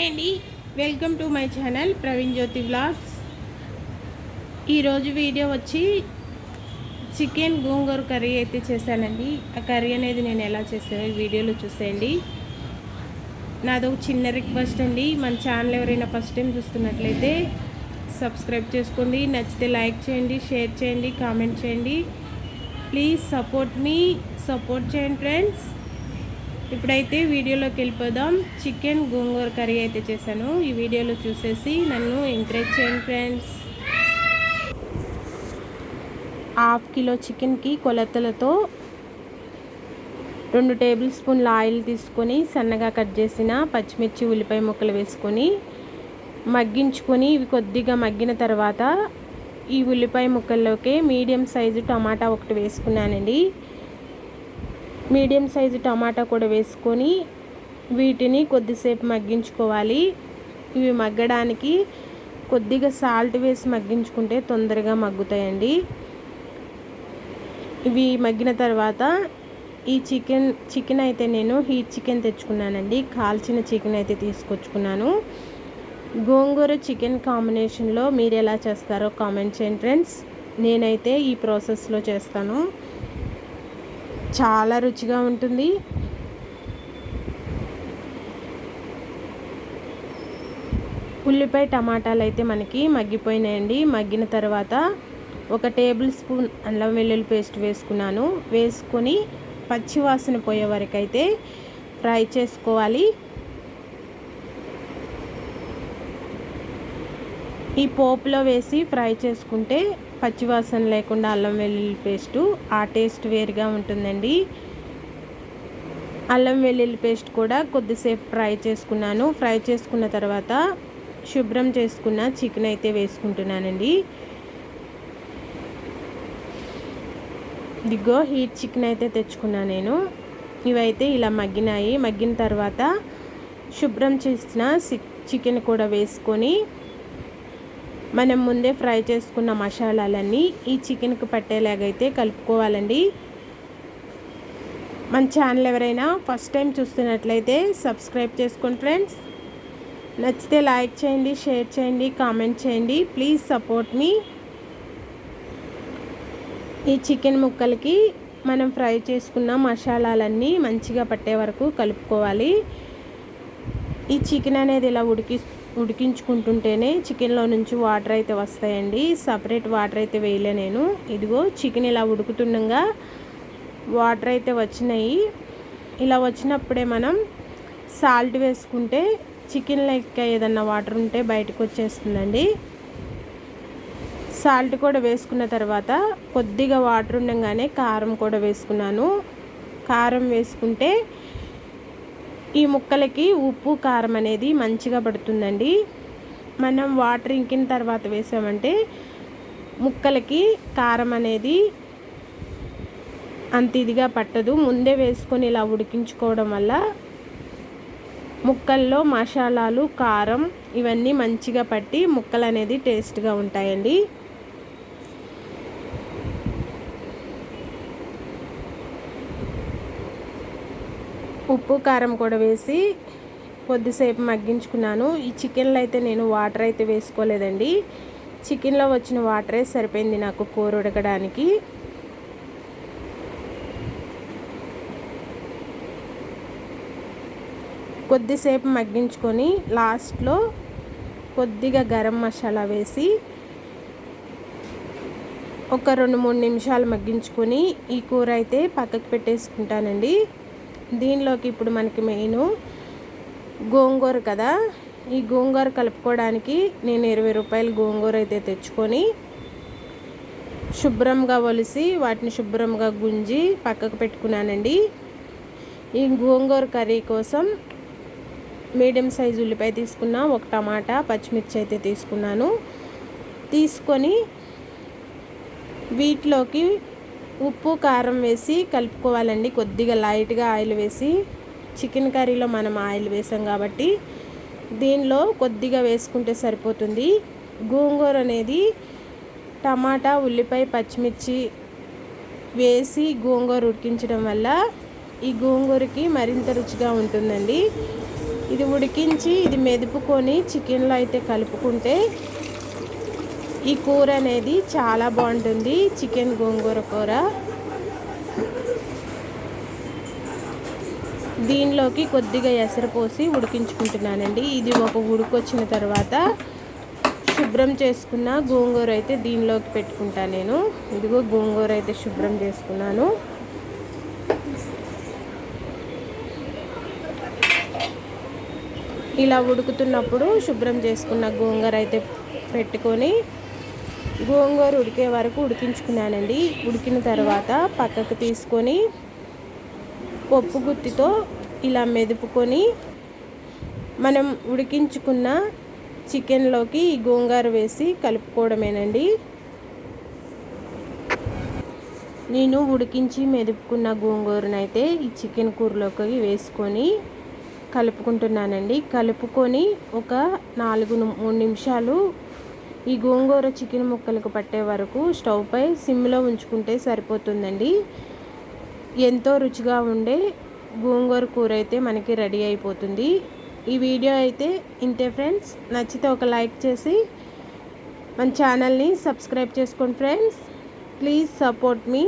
Hi అండి. Welcome to my channel Praveen Jyothi vlogs. ఈరోజు video వచ్చి చికెన్ గోంగూర కర్రీ అయితే చేశానండి. ఆ కర్రీ అనేది నేను ఎలా చేసాను వీడియోలో చూసేయండి. నాది ఒక చిన్న రిక్వెస్ట్ అండి. మన ఛానల్ ఎవరైనా ఫస్ట్ టైం చూస్తున్నట్లయితే సబ్స్క్రైబ్ చేసుకోండి. నచ్చితే లైక్ చేయండి షేర్ చేయండి కామెంట్ చేయండి. ప్లీజ్ సపోర్ట్ మీ సపోర్ట్ చేయండి ఫ్రెండ్స్. ఇప్పుడైతే వీడియోలోకి వెళ్ళిపోదాం. చికెన్ గోంగూర కర్రీ అయితే చేశాను. ఈ వీడియోలో చూసేసి నన్ను ఎంకరేజ్ చేయండి ఫ్రెండ్స్ హాఫ్ కిలో చికెన్కి కొలతలతో రెండు టేబుల్ స్పూన్ల ఆయిల్ తీసుకొని సన్నగా కట్ చేసిన పచ్చిమిర్చి ఉల్లిపాయ ముక్కలు వేసుకొని మగ్గించుకొని ఇవి కొద్దిగా మగ్గిన తర్వాత ఈ ఉల్లిపాయ ముక్కల్లోకి మీడియం సైజు టమాటా ఒకటి వేసుకున్నానండి. మీడియం సైజు టమాటా కూడా వేసుకొని వీటిని కొద్దిసేపు మగ్గించుకోవాలి. ఇవి మగ్గడానికి కొద్దిగా సాల్ట్ వేసి మగ్గించుకుంటే తొందరగా మగ్గుతాయండి. ఇవి మగ్గిన తర్వాత ఈ చికెన్ చికెన్ అయితే నేను హీట్ చికెన్ తెచ్చుకున్నానండి. కాల్చిన చికెన్ అయితే తీసుకొచ్చుకున్నాను. గోంగూర చికెన్ కాంబినేషన్లో మీరు ఎలా చేస్తారో కామెంట్ చేయండి ఫ్రెండ్స్. నేనైతే ఈ ప్రాసెస్లో చేస్తాను. చాలా రుచిగా ఉంటుంది. ఉల్లిపాయ టమాటాలు అయితే మనకి మగ్గిపోయినాయండి. మగ్గిన తర్వాత ఒక టేబుల్ స్పూన్ అల్లం వెల్లుల్లి పేస్ట్ వేసుకున్నాను. వేసుకొని పచ్చివాసన పోయే వరకు అయితే ఫ్రై చేసుకోవాలి. ఈ పోపులో వేసి ఫ్రై చేసుకుంటే పచ్చివాసన లేకుండా అల్లం వెల్లుల్లి పేస్టు ఆ టేస్ట్ వేరుగా ఉంటుందండి. అల్లం వెల్లుల్లి పేస్ట్ కూడా కొద్దిసేపు ఫ్రై చేసుకున్నాను. ఫ్రై చేసుకున్న తర్వాత శుభ్రం చేసుకున్న చికెన్ అయితే వేసుకుంటున్నానండి. ఇదిగో హీట్ చికెన్ అయితే తెచ్చుకున్నా నేను. ఇవైతే ఇలా మగ్గినాయి. మగ్గిన తర్వాత శుభ్రం చేసిన చికెన్ కూడా వేసుకొని మనం ముందే ఫ్రై చేసుకున్న మసాలాలన్నీ ఈ చికెన్కి పట్టేలాగైతే కలుపుకోవాలండి. మన ఛానల్ ఎవరైనా ఫస్ట్ టైం చూస్తున్నట్లయితే సబ్స్క్రైబ్ చేసుకోండి ఫ్రెండ్స్. నచ్చితే లైక్ చేయండి షేర్ చేయండి కామెంట్ చేయండి. ప్లీజ్ సపోర్ట్ మీ. ఈ చికెన్ ముక్కలకి మనం ఫ్రై చేసుకున్న మసాలాలన్నీ మంచిగా పట్టే వరకు కలుపుకోవాలి. ఈ చికెన్ అనేది ఇలా ఉడికి ఉడికించుకుంటుంటేనే చికెన్లో నుంచి వాటర్ అయితే వస్తాయండి. సపరేట్ వాటర్ అయితే వేయలే నేను. ఇదిగో చికెన్ ఇలా ఉడుకుతుండగా వాటర్ అయితే వచ్చినాయి. ఇలా వచ్చినప్పుడే మనం సాల్ట్ వేసుకుంటే చికెన్ లెక్క ఏదన్నా వాటర్ ఉంటే బయటకు వచ్చేస్తుందండి. సాల్ట్ కూడా వేసుకున్న తర్వాత కొద్దిగా వాటర్ ఉండగానే కారం కూడా వేసుకున్నాను. కారం వేసుకుంటే ఈ ముక్కలకి ఉప్పు కారం అనేది మంచిగా పడుతుందండి. మనం వాటర్ ఇంకిన తర్వాత వేసామంటే ముక్కలకి కారం అనేది అంత ఇదిగా పట్టదు. ముందే వేసుకొని ఇలా ఉడికించుకోవడం వల్ల ముక్కల్లో మసాలాలు కారం ఇవన్నీ మంచిగా పట్టి ముక్కలు అనేది టేస్ట్గా ఉంటాయండి. ఉప్పు కారం కూడా వేసి కొద్దిసేపు మగ్గించుకున్నాను. ఈ చికెన్లో అయితే నేను వాటర్ అయితే వేసుకోలేదండి. చికెన్లో వచ్చిన వాటరే సరిపోయింది నాకు కూర ఉడకడానికి. కొద్దిసేపు మగ్గించుకొని లాస్ట్లో కొద్దిగా గరం మసాలా వేసి ఒక రెండు మూడు నిమిషాలు మగ్గించుకొని ఈ కూర అయితే పక్కకు పెట్టేసుకుంటానండి. దీనిలోకి ఇప్పుడు మనకి మెయిన్ గోంగూర కదా. ఈ గోంగూర కలుపుకోవడానికి నేను ఇరవై రూపాయలు గోంగూర అయితే తెచ్చుకొని శుభ్రంగా ఒలిసి వాటిని శుభ్రంగా గుంజి పక్కకు పెట్టుకున్నానండి. ఈ గోంగూర కర్రీ కోసం మీడియం సైజు ఉల్లిపాయ తీసుకున్న ఒక టమాటా పచ్చిమిర్చి అయితే తీసుకున్నాను. తీసుకొని వీటిలోకి ఉప్పు కారం వేసి కలుపుకోవాలండి. కొద్దిగా లైట్గా ఆయిల్ వేసి చికెన్ కర్రీలో మనం ఆయిల్ వేసాం కాబట్టి దీనిలో కొద్దిగా వేసుకుంటే సరిపోతుంది. గోంగూర అనేది టమాటా ఉల్లిపాయ పచ్చిమిర్చి వేసి గోంగూర ఉడికించడం వల్ల ఈ గోంగూరకి మరింత రుచిగా ఉంటుందండి. ఇది ఉడికించి ఇది మెదుపుకొని చికెన్లో అయితే కలుపుకుంటే ఈ కూర అనేది చాలా బాగుంటుంది చికెన్ గోంగూర కూర. దీనిలోకి కొద్దిగా ఎసరు పోసి ఉడికించుకుంటున్నానండి. ఇది ఒక ఉడికొచ్చిన తర్వాత శుభ్రం చేసుకున్న గోంగూర అయితే దీనిలోకి పెట్టుకుంటాను నేను. ఇదిగో గోంగూర అయితే శుభ్రం చేసుకున్నాను. ఇలా ఉడుకుతున్నప్పుడు శుభ్రం చేసుకున్న గోంగూర అయితే పెట్టుకొని గోంగూర ఉడికే వరకు ఉడికించుకున్నానండి. ఉడికిన తర్వాత పక్కకు తీసుకొని పప్పు గుత్తితో ఇలా మెదుపుకొని మనం ఉడికించుకున్న చికెన్లోకి ఈ గోంగూర వేసి కలుపుకోవడమేనండి. నేను ఉడికించి మెదుపుకున్న గోంగూరనైతే ఈ చికెన్ కూరలోకి వేసుకొని కలుపుకుంటున్నానండి. కలుపుకొని ఒక నాలుగు మూడు నిమిషాలు ఈ గోంగూర చికెన్ ముక్కలకు పట్టే వరకు స్టవ్ పై సిమ్లో ఉంచుకుంటే సరిపోతుందండి. ఎంతో రుచిగా ఉండే గోంగూర కూర అయితే మనకి రెడీ అయిపోతుంది. ఈ వీడియో అయితే ఇంతే ఫ్రెండ్స్. నచ్చితే ఒక లైక్ చేసి మన ఛానల్ని సబ్స్క్రైబ్ చేసుకోండి ఫ్రెండ్స్. Please support me.